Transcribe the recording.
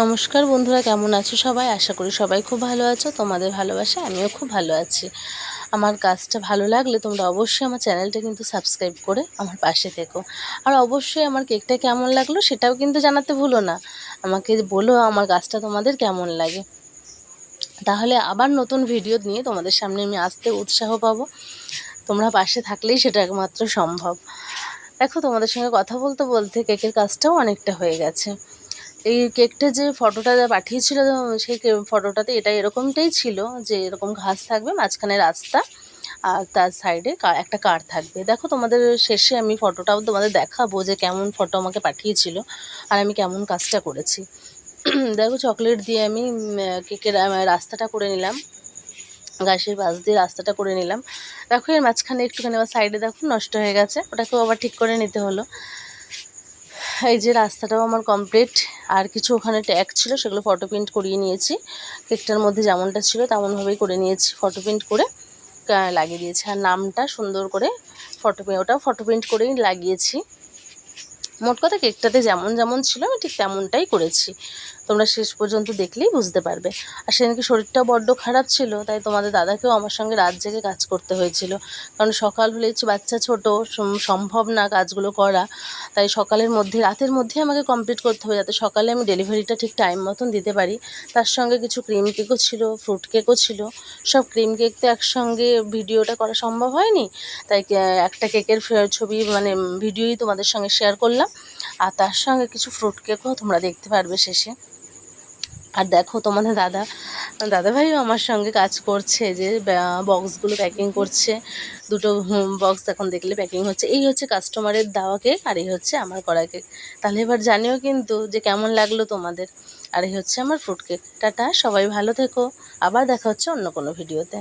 নমস্কার বন্ধুরা, কেমন আছো সবাই? আশা করি সবাই খুব ভালো আছো। তোমাদের ভালোবাসা আমিও খুব ভালো আছি। আমার কাজটা ভালো লাগলে তোমরা অবশ্যই আমার চ্যানেলটা কিন্তু সাবস্ক্রাইব করে আমার পাশে থেকো। আর অবশ্যই আমার কেকটা কেমন লাগল সেটাও কিন্তু জানাতে ভুলো না। আমাকে বলো আমার কাজটা তোমাদের কেমন লাগে। তাহলে আবার নতুন ভিডিও নিয়ে তোমাদের সামনে আমি আসতে উৎসাহ পাবো। তোমরা পাশে থাকলেই সেটা একমাত্র সম্ভব। দেখো, তোমাদের সঙ্গে কথা বলতে বলতে কেকের কাজটাও অনেকটা হয়ে গেছে। এই কেকটা যে ফটোটা পাঠিয়েছিল, সেই ফটোটাতে এটা এরকমটাই ছিল যে এরকম ঘাস থাকবে মাঝখানে রাস্তা আর তার সাইডে একটা কার থাকবে। দেখো তোমাদের শেষে আমি ফটোটাও তোমাদের দেখাবো যে কেমন ফটো আমাকে পাঠিয়েছিল আর আমি কেমন কাজটা করেছি। দেখো চকলেট দিয়ে আমি কেকের রাস্তাটা করে নিলাম। গাছের পাশ দিয়ে রাস্তাটা করে নিলাম। দেখো এর মাঝখানে একটুখানি আবার সাইডে দেখো নষ্ট হয়ে গেছে, ওটাকেও আবার ঠিক করে নিতে হলো। এই যে রাস্তাটাও আমার কমপ্লিট আর কিছু ওখানে ট্যাগ ছিল, সেগুলো ফটো প্রিন্ট করিয়ে নিয়েছি। কেকটার মধ্যে যেমনটা ছিল তেমনভাবেই করে নিয়েছি ফটো প্রিন্ট করে লাগিয়ে দিয়েছি। আর নামটা সুন্দর করে ফটো ওটা ফটো প্রিন্ট করেই লাগিয়েছি। মোট কথা কেকটাতে যেমন যেমন ছিল, আমি ঠিক তেমনটাই করেছি। তোমরা শেষ পর্যন্ত দেখলেই বুঝতে পারবে। আর সেদিনকে শরীরটাও বড্ড খারাপ ছিল, তাই তোমাদের দাদাকেও আমার সঙ্গে রাত জেগে কাজ করতে হয়েছিল। কারণ সকাল হলে হচ্ছে বাচ্চা ছোট সম্ভব না কাজগুলো করা। তাই সকালের মধ্যে, রাতের মধ্যে আমাকে কমপ্লিট করতে হবে, যাতে সকালে আমি ডেলিভারিটা ঠিক টাইম মতন দিতে পারি। তার সঙ্গে কিছু ক্রিম কেকও ছিল ফ্রুট কেকও ছিল। সব ক্রিম কেক তো একসঙ্গে ভিডিওটা করা সম্ভব হয়নি। তাই একটা কেকের ছবি মানে ভিডিওই তোমাদের সঙ্গে শেয়ার করলাম। আর তার সঙ্গে কিছু ফ্রুট কেকও তোমরা দেখতে পারবে শেষে। আর দেখো তোমাদের দাদা, দাদাভাইও আমার সঙ্গে কাজ করছে যে বক্সগুলো প্যাকিং করছে। দুটো বক্স এখন দেখলে প্যাকিং হচ্ছে। এই হচ্ছে কাস্টমারের দেওয়া কেক আর এই হচ্ছে আমার করা কেক তাহলে এবার জানিও কিন্তু যে কেমন লাগল তোমাদের। আর এই হচ্ছে আমার ফ্রুট কেক টাটা, সবাই ভালো থেকো। আবার দেখা হচ্ছে অন্য কোনো ভিডিওতে